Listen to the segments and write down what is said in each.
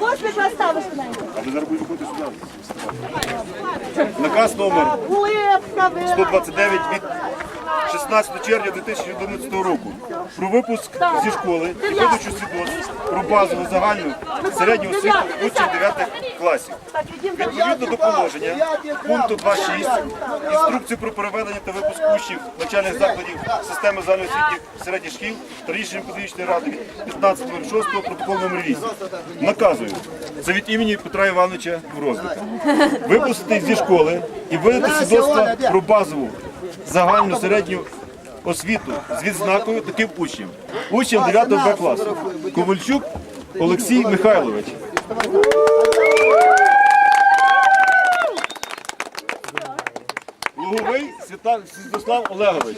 Можна поставиш на А ви зараз будете сюди. Наказ номер Липка, ви. 129 від 16 червня 2011 року про випуск зі школи і видачу свідоцтв про базову загальну середню освіту учнів 9 класів. Відповідно до положення пункту 2.6 інструкцію про переведення та випуск учнів навчальних закладів системи загальноосвітніх середніх шкіл та рішенням педагогічної ради від 15.06 протокол номер 8. Наказую. Це від імені Петра Івановича Морозника. Випустити зі школи і видати свідоцтво про базову загальну середню освіту з відзнакою таким учням. Учням 9 Б класу. Ковальчук Олексій Михайлович. Луговий Святослав Олегович.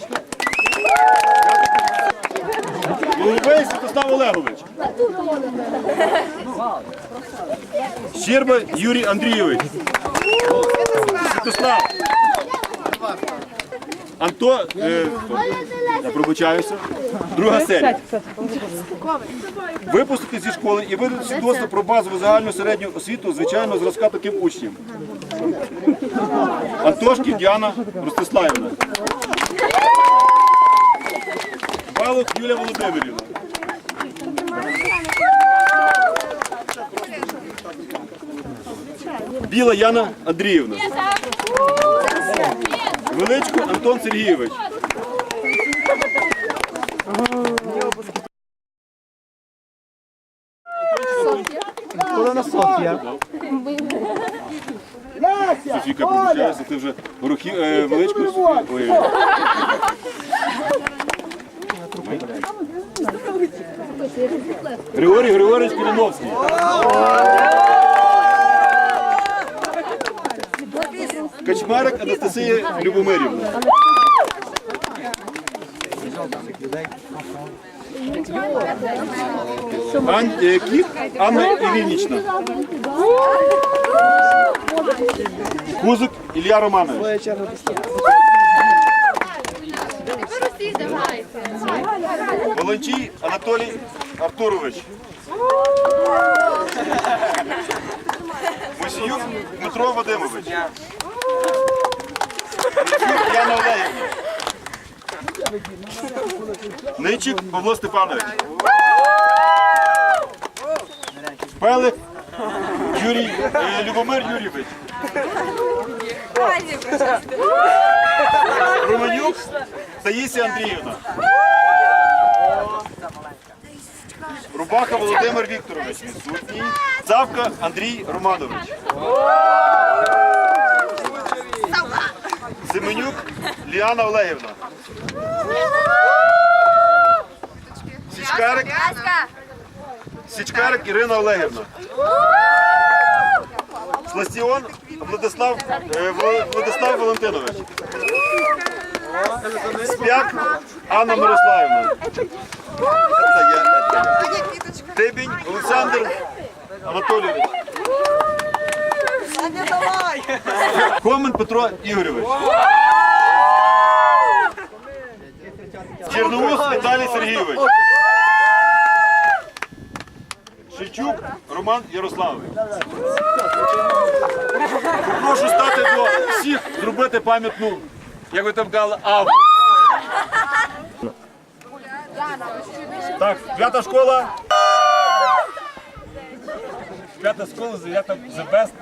Луговий Святослав Олегович. Щерба Юрій Андрійович. Святослав. Анто, е, я пробачаюся. Друга серія. Випустити зі школи і видати свідоцтво про базову загальну середню освіту звичайного зразка таким учням. Антошків Діана Ростиславівна. Балок Юлія Володимирівна. Біла Яна Андріївна. Величко Антон Сергійович. Софіка, пробачаюся, ти вже горохи, е, величко. Ой, Григорій Григорович Каліновський. Качмарик Анастасія Любомирівна. Ань, е, Кіт Анна Іллінічна. Кузик Ілля Романович. Волончий Анатолій Артурович. Мосіюк Дмитро Вадимович. Мосіюк Яна Олегівна. Ничик Павло Степанович. Пелик Юрій е, Любомир Юрійович. Романюк Таїсія Андріївна. Рубаха Володимир Вікторович відсутній. Цавка Андрій Романович. Семенюк Ліана Олегівна. Січкарик, Січкарик Ірина Олегівна. Сластіон Владислав, е, Владислав Валентинович. Спяк Анна Мирославівна. Тибінь Олександр Анатолійович. Комен Петро Ігорович. Черноус Віталій Сергійович. Шевчук Роман Ярославович. Прошу стати до всіх, зробити пам'ятну, як ви там казали, аву. Так, п'ята школа. П'ята школа, дев'ята the best.